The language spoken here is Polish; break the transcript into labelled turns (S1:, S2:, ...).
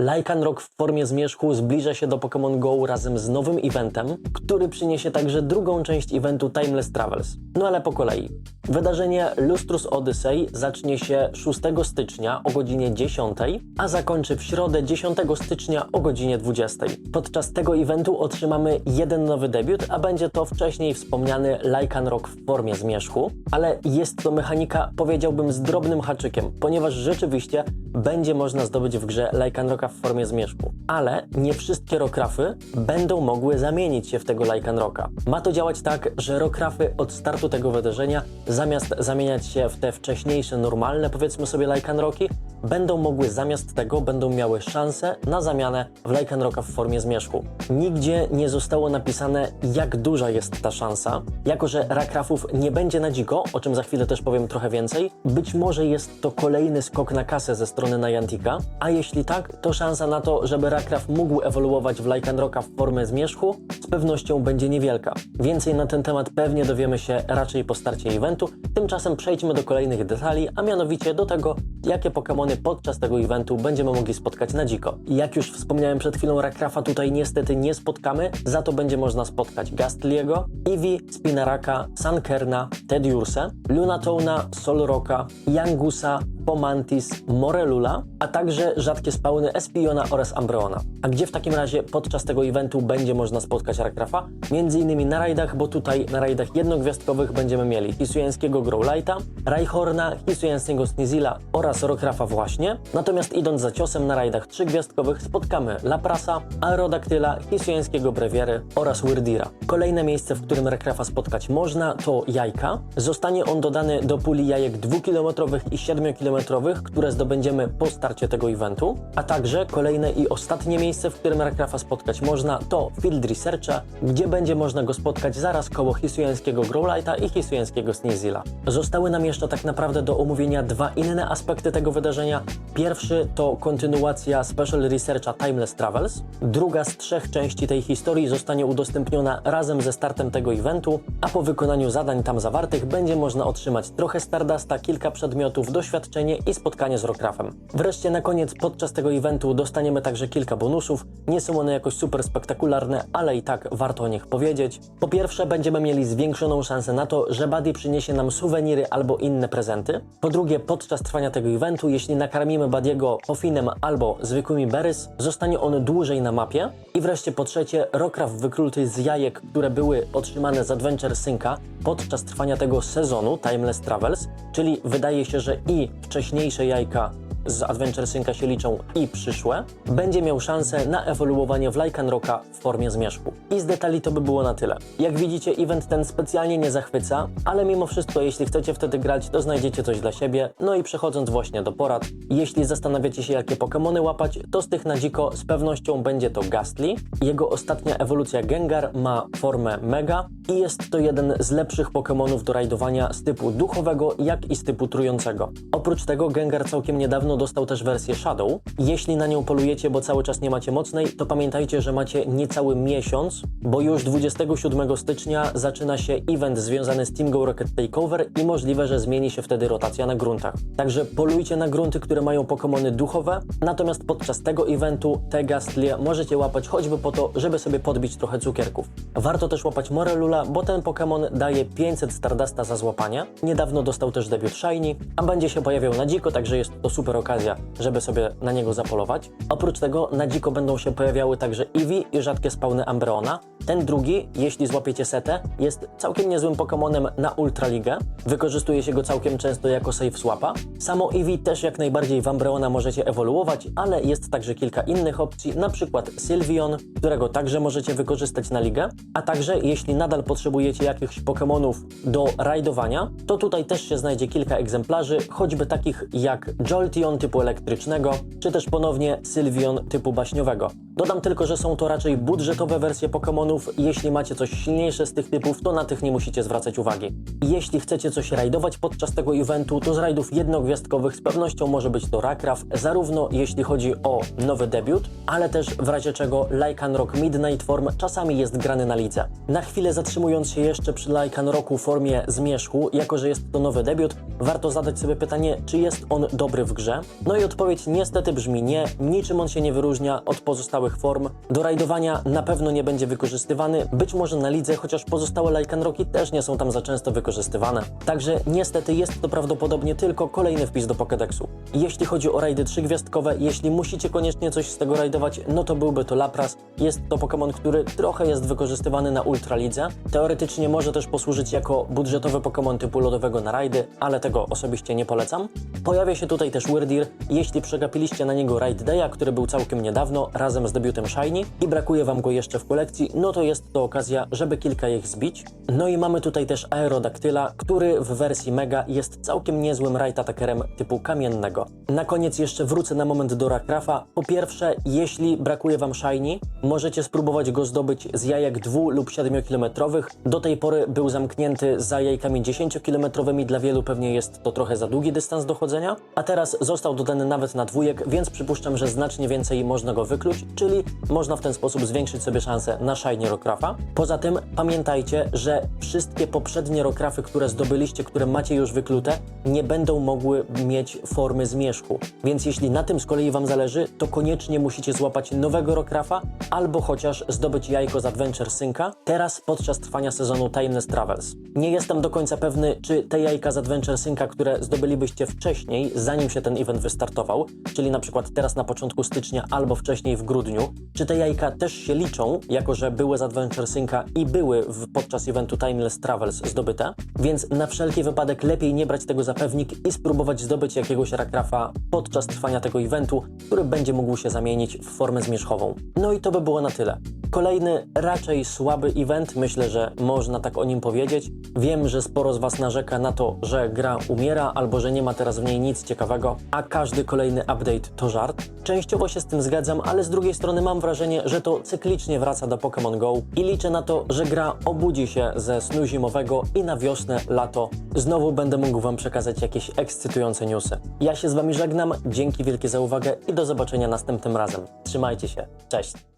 S1: Lycan Rock w formie zmierzchu zbliża się do Pokémon Go razem z nowym eventem, który przyniesie także drugą część eventu Timeless Travels. No ale po kolei. Wydarzenie Lustrous Odyssey zacznie się 6 stycznia o godzinie 10, a zakończy w środę 10 stycznia o godzinie 20. Podczas tego eventu otrzymamy jeden nowy debiut, a będzie to wcześniej wspomniany Lycan Rock w formie zmierzchu, ale jest to mechanika, powiedziałbym, z drobnym haczykiem, ponieważ rzeczywiście będzie można zdobyć w grze Lycan Rocka w formie zmierzchu. Ale nie wszystkie rokrafy będą mogły zamienić się w tego Lycan Rocka. Ma to działać tak, że rokrafy od startu tego wydarzenia, zamiast zamieniać się w te wcześniejsze, normalne, powiedzmy sobie Lycan Rocki, będą mogły zamiast tego, będą miały szansę na zamianę w Lycan Rocka w formie zmierzchu. Nigdzie nie zostało napisane, jak duża jest ta szansa. Jako, że rakrafów nie będzie na dziko, o czym za chwilę też powiem trochę więcej, być może jest to kolejny skok na kasę ze strony Niantica, a jeśli tak, to szansa na to, żeby rakraf mógł ewoluować w Lycan Rocka w formę zmierzchu, z pewnością będzie niewielka. Więcej na ten temat pewnie dowiemy się raczej po starcie eventu, tymczasem przejdźmy do kolejnych detali, a mianowicie do tego, jakie Pokémony podczas tego eventu będziemy mogli spotkać na dziko. Jak już wspomniałem przed chwilą, Rakrafa tutaj niestety nie spotkamy, za to będzie można spotkać Gastliego, Eevee, Spinaraka, Sankerna, Tediurse, Lunatona, Solroka, Yangusa, Pomantis, Morelula, a także rzadkie spawny Espiona oraz Ambreona. A gdzie w takim razie podczas tego eventu będzie można spotkać Rakrafa? Między innymi na rajdach, bo tutaj na rajdach jednogwiazdkowych będziemy mieli Hisujańskiego Growlite'a, Rhyhorna, Hisujańskiego Snizila oraz Rokrafa właśnie. Natomiast idąc za ciosem na rajdach trzygwiazdkowych spotkamy Laprasa, Aerodactyla, Hisujańskiego Brewiery oraz Wyrdira. Kolejne miejsce, w którym Rakrafa spotkać można to jajka. Zostanie on dodany do puli jajek 2-kilometrowych i 7-kilometrowych, które zdobędziemy po starcie tego eventu. A także kolejne i ostatnie miejsce, w którym Rakrafa spotkać można to Field Researcha, gdzie będzie można go spotkać zaraz koło Hisujańskiego Growlite'a i Hisujańskiego Snezila. Zostały nam jeszcze tak naprawdę do omówienia dwa inne aspekty tego wydarzenia. Pierwszy to kontynuacja Special Researcha Timeless Travels. Druga z trzech części tej historii zostanie udostępniona razem ze startem tego eventu, a po wykonaniu zadań tam zawartych będzie można otrzymać trochę Stardasta, kilka przedmiotów, doświadczenie i spotkanie z Rokrafem. Wreszcie na koniec podczas tego eventu dostaniemy także kilka bonusów. Nie są one jakoś super spektakularne, ale i tak warto o nich powiedzieć. Po pierwsze będziemy mieli zwiększoną szansę na to, że Buddy przyniesie nam suweniry albo inne prezenty. Po drugie podczas trwania tego eventu, jeśli nakarmimy Buddiego Pofinem albo zwykłymi berries, zostanie on dłużej na mapie. I wreszcie po trzecie, Rokraf wykluty z jajek, które były otrzymane z Adventure Synca podczas trwania tego sezonu Timeless Travels, czyli wydaje się, że i wcześniejsze jajka z Adventure się liczą i przyszłe, będzie miał szansę na ewoluowanie w Lycan Rocka w formie zmierzchu. I z detali to by było na tyle. Jak widzicie, event ten specjalnie nie zachwyca, ale mimo wszystko, jeśli chcecie wtedy grać, to znajdziecie coś dla siebie. No i przechodząc właśnie do porad, jeśli zastanawiacie się, jakie Pokémony łapać, to z tych na dziko z pewnością będzie to Gastly. Jego ostatnia ewolucja Gengar ma formę Mega i jest to jeden z lepszych Pokémonów do rajdowania z typu duchowego, jak i z typu trującego. Oprócz tego Gengar całkiem niedawno dostał też wersję Shadow. Jeśli na nią polujecie, bo cały czas nie macie mocnej, to pamiętajcie, że macie niecały miesiąc, bo już 27 stycznia zaczyna się event związany z Team Go Rocket Takeover i możliwe, że zmieni się wtedy rotacja na gruntach. Także polujcie na grunty, które mają Pokémony duchowe, natomiast podczas tego eventu te Gastlie możecie łapać choćby po to, żeby sobie podbić trochę cukierków. Warto też łapać Morelula, bo ten Pokémon daje 500 Stardasta za złapanie. Niedawno dostał też debiut Shiny, a będzie się pojawiał na dziko, także jest to super okazja, żeby sobie na niego zapolować. Oprócz tego na dziko będą się pojawiały także Eevee i rzadkie spawny Ambreona. Ten drugi, jeśli złapiecie setę, jest całkiem niezłym Pokémonem na Ultraligę. Wykorzystuje się go całkiem często jako safe swapa. Samo Eevee też jak najbardziej w Ambreona możecie ewoluować, ale jest także kilka innych opcji, na przykład Sylveon, którego także możecie wykorzystać na ligę, a także jeśli nadal potrzebujecie jakichś Pokémonów do rajdowania, to tutaj też się znajdzie kilka egzemplarzy, choćby takich jak Jolteon typu elektrycznego, czy też ponownie Sylveon typu baśniowego. Dodam tylko, że są to raczej budżetowe wersje Pokémonów. Jeśli macie coś silniejsze z tych typów, to na tych nie musicie zwracać uwagi. Jeśli chcecie coś rajdować podczas tego eventu, to z rajdów jednogwiazdkowych z pewnością może być to Rakraf, zarówno jeśli chodzi o nowy debiut, ale też w razie czego Lycan Rock Midnight Form czasami jest grany na lidze. Na chwilę zatrzymując się jeszcze przy Lycan Rocku formie zmierzchu, jako że jest to nowy debiut, warto zadać sobie pytanie, czy jest on dobry w grze? No i odpowiedź niestety brzmi nie, niczym on się nie wyróżnia od pozostałych form. Do rajdowania na pewno nie będzie wykorzystywany, być może na lidze, chociaż pozostałe Lycan Rocki też nie są tam za często wykorzystywane. Także niestety jest to prawdopodobnie tylko kolejny wpis do Pokédexu. Jeśli chodzi o rajdy trzygwiazdkowe, jeśli musicie koniecznie coś z tego rajdować, no to byłby to Lapras. Jest to Pokémon, który trochę jest wykorzystywany na Ultralidze. Teoretycznie może też posłużyć jako budżetowy Pokémon typu lodowego na rajdy, ale tego osobiście nie polecam. Pojawia się tutaj też Jeśli przegapiliście na niego Raid Day'a, który był całkiem niedawno, razem z debiutem Shiny i brakuje Wam go jeszcze w kolekcji, no to jest to okazja, żeby kilka ich zbić. No i mamy tutaj też Aerodactyla, który w wersji Mega jest całkiem niezłym Raid Attackerem typu kamiennego. Na koniec jeszcze wrócę na moment do Rakrafa. Po pierwsze, jeśli brakuje Wam Shiny, możecie spróbować go zdobyć z jajek 2 lub 7 kilometrowych. Do tej pory był zamknięty za jajkami 10 kilometrowymi, dla wielu pewnie jest to trochę za długi dystans dochodzenia, a teraz został dodany nawet na dwójek, więc przypuszczam, że znacznie więcej można go wykluć, czyli można w ten sposób zwiększyć sobie szanse na Shiny Rokrafa. Poza tym pamiętajcie, że wszystkie poprzednie Rokrafy, które zdobyliście, które macie już wyklute, nie będą mogły mieć formy zmierzchu. Więc jeśli na tym z kolei Wam zależy, to koniecznie musicie złapać nowego Rokrafa albo chociaż zdobyć jajko z Adventure Synca teraz podczas trwania sezonu Timeless Travels. Nie jestem do końca pewny, czy te jajka z Adventure Synca, które zdobylibyście wcześniej, zanim się ten event wystartował, czyli na przykład teraz na początku stycznia albo wcześniej w grudniu, czy te jajka też się liczą, jako że były z Adventure Synca i były w, podczas eventu Timeless Travels zdobyte, więc na wszelki wypadek lepiej nie brać tego za pewnik i spróbować zdobyć jakiegoś rakrafa podczas trwania tego eventu, który będzie mógł się zamienić w formę zmierzchową. No i to by było na tyle. Kolejny raczej słaby event, myślę, że można tak o nim powiedzieć. Wiem, że sporo z Was narzeka na to, że gra umiera albo że nie ma teraz w niej nic ciekawego, a każdy kolejny update to żart. Częściowo się z tym zgadzam, ale z drugiej strony mam wrażenie, że to cyklicznie wraca do Pokémon Go i liczę na to, że gra obudzi się ze snu zimowego i na wiosnę, lato znowu będę mógł Wam przekazać jakieś ekscytujące newsy. Ja się z Wami żegnam, dzięki wielkie za uwagę i do zobaczenia następnym razem. Trzymajcie się, cześć!